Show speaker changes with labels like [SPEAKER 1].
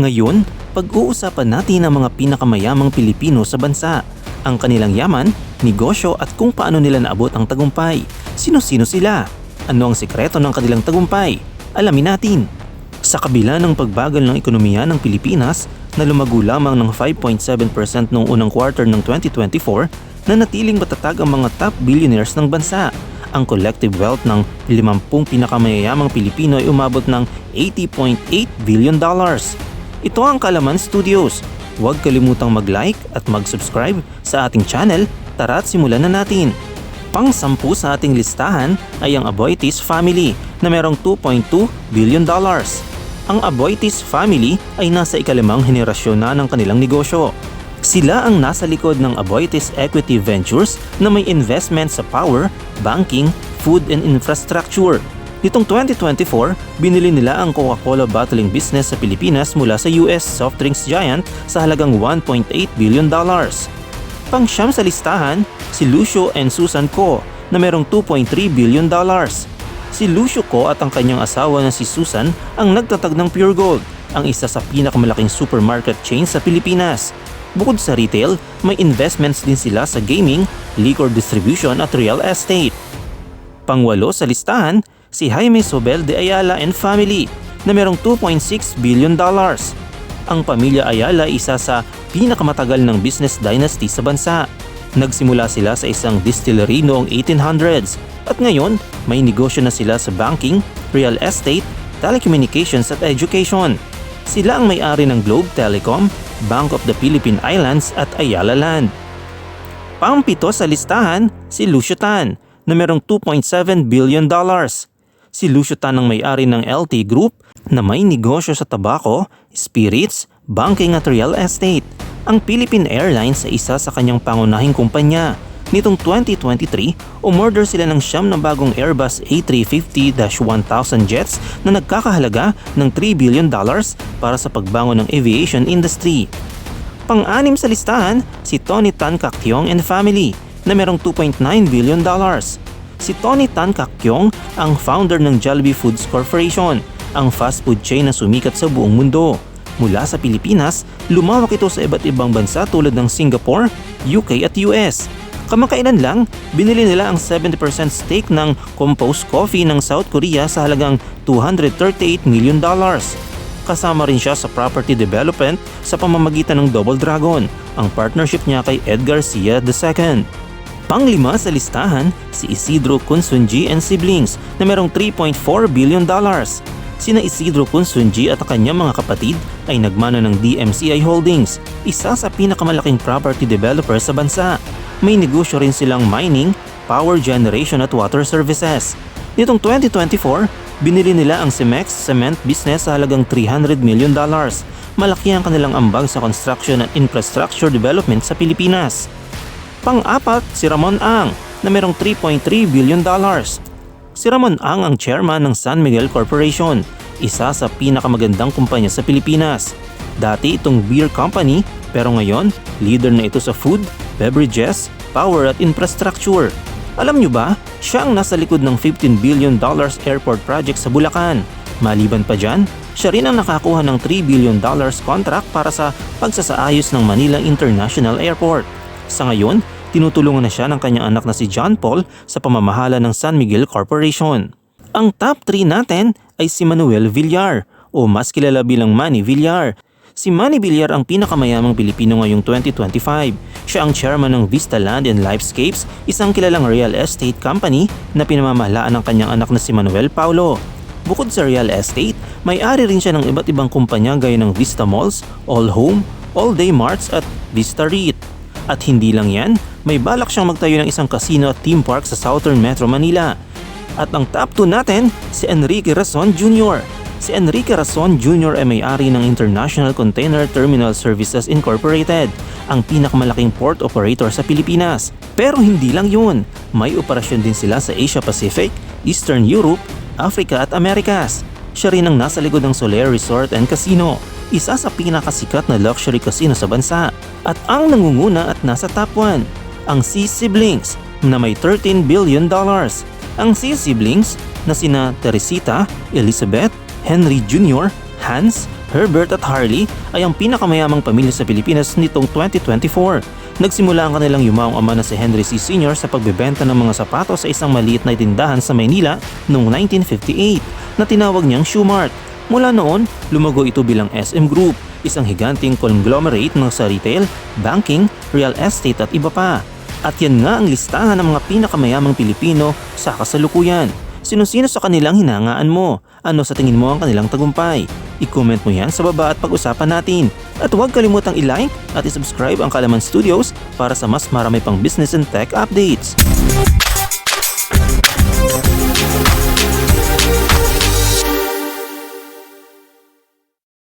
[SPEAKER 1] Ngayon, pag-uusapan natin ang mga pinakamayamang Pilipino sa bansa, ang kanilang yaman, negosyo at kung paano nila naabot ang tagumpay. Sino-sino sila? Ano ang sikreto ng kanilang tagumpay? Alamin natin. Sa kabila ng pagbagal ng ekonomiya ng Pilipinas na lumago lamang ng 5.7% noong unang quarter ng 2024, nanatiling matatag ang mga top billionaires ng bansa. Ang collective wealth ng 50 pinakamayayamang Pilipino ay umabot ng 80.8 billion dollars. Ito ang Kalaman Studios. Huwag kalimutang mag-like at mag-subscribe sa ating channel. Tara't simulan na natin. Pang-sampu sa ating listahan ay ang Aboitiz family na merong 2.2 billion dollars. Ang Aboitiz family ay nasa ikalimang henerasyon na ng kanilang negosyo. Sila ang nasa likod ng Aboitiz Equity Ventures na may investment sa power, banking, food and infrastructure. Nitong 2024, binili nila ang Coca-Cola bottling business sa Pilipinas mula sa US soft drinks giant sa halagang 1.8 billion dollars. Pangsyam sa listahan, si Lucio and Susan Co na merong 2.3 billion dollars. Si Lucio Co at ang kanyang asawa na si Susan ang nagtatag ng Pure Gold, ang isa sa pinakamalaking supermarket chain sa Pilipinas. Bukod sa retail, may investments din sila sa gaming, liquor distribution at real estate. Pangwalo sa listahan, si Jaime Sobel de Ayala and family na merong 2.6 billion dollars. Ang pamilya Ayala ay isa sa pinakamatagal ng business dynasty sa bansa. Nagsimula sila sa isang distillery noong 1800s at ngayon may negosyo na sila sa banking, real estate, telecommunications at education. Sila ang may-ari ng Globe Telecom, Bank of the Philippine Islands at Ayala Land. Pangpito sa listahan, si Lucio Tan na merong 2.7 billion dollars. Si Lucio Tan ang may-ari ng LT Group na may negosyo sa tabako, spirits, banking at real estate. Ang Philippine Airlines ay isa sa kanyang pangunahing kumpanya. Nitong 2023, umorder sila ng siyam na bagong Airbus A350-1000 jets na nagkakahalaga ng 3 billion dollars para sa pagbangon ng aviation industry. Pang-anim sa listahan, si Tony Tan Kaktiong and family na merong 2.9 billion dollars. Si Tony Tan Kaktiong ang founder ng Jollibee Foods Corporation, ang fast food chain na sumikat sa buong mundo. Mula sa Pilipinas, lumawak ito sa iba't ibang bansa tulad ng Singapore, UK at US. Kamakailan lang, binili nila ang 70% stake ng Compose Coffee ng South Korea sa halagang 238 million dollars. Kasama rin siya sa property development sa pamamagitan ng Double Dragon, ang partnership niya kay Ed Garcia II. Panglima sa listahan, si Isidro Kunsunji and siblings na merong 3.4 billion dollars. Sina Isidro Kunsunji at ang kanyang mga kapatid ay nagmana ng DMCI Holdings, isa sa pinakamalaking property developer sa bansa. May negosyo rin silang mining, power generation at water services. Nitong 2024, binili nila ang Cemex cement business sa halagang 300 million dollars. Malaki ang kanilang ambag sa construction at infrastructure development sa Pilipinas. Pang-apat, si Ramon Ang na merong 3.3 billion dollars. Si Ramon Ang ang chairman ng San Miguel Corporation, isa sa pinakamagandang kumpanya sa Pilipinas. Dati itong beer company pero ngayon leader na ito sa food, beverages, power at infrastructure. Alam nyo ba, siya ang nasa likod ng 15 billion dollars airport project sa Bulacan. Maliban pa dyan, siya rin ang nakakuha ng 3 billion dollars contract para sa pagsasaayos ng Manila International Airport. Sa ngayon, tinutulungan na siya ng kanyang anak na si John Paul sa pamamahala ng San Miguel Corporation. Ang top 3 natin ay si Manuel Villar o mas kilala bilang Manny Villar. Si Manny Villar ang pinakamayamang Pilipino ngayong 2025. Siya ang chairman ng Vista Land and Lifescapes, isang kilalang real estate company na pinamamahalaan ng kanyang anak na si Manuel Paulo. Bukod sa real estate, may-ari rin siya ng iba't ibang kumpanya gaya ng Vista Malls, All Home, All Day Marts at Vista REIT. At hindi lang yan, may balak siyang magtayo ng isang casino at theme park sa Southern Metro Manila. At ang top 2 natin, si Enrique Rason Jr. Si Enrique Rason Jr. ay may-ari ng International Container Terminal Services Incorporated, ang pinakamalaking port operator sa Pilipinas. Pero hindi lang yun, may operasyon din sila sa Asia Pacific, Eastern Europe, Africa at Americas. Siya rin ang nasa likod ng Soler Resort and Casino, isa sa pinakasikat na luxury casino sa bansa. At ang nangunguna at nasa top 1, ang C Siblings na may 13 billion dollars. Ang C Siblings na sina Teresita, Elizabeth, Henry Jr., Hans, Herbert at Harley ay ang pinakamayamang pamilya sa Pilipinas nitong 2024. Nagsimula ang kanilang yumaong ama na si Henry C. Sr. sa pagbebenta ng mga sapatos sa isang maliit na tindahan sa Maynila noong 1958 na tinawag niyang Shoe Mart. Mula noon, lumago ito bilang SM Group, isang higanting conglomerate ng sa retail, banking, real estate at iba pa. At yan nga ang listahan ng mga pinakamayamang Pilipino sa kasalukuyan. Sino-sino sa kanilang hinangaan mo? Ano sa tingin mo ang kanilang tagumpay? I-comment mo yan sa baba at pag-usapan natin. At huwag kalimutang i-like at i-subscribe ang Kalaman Studios para sa mas marami pang business and tech updates.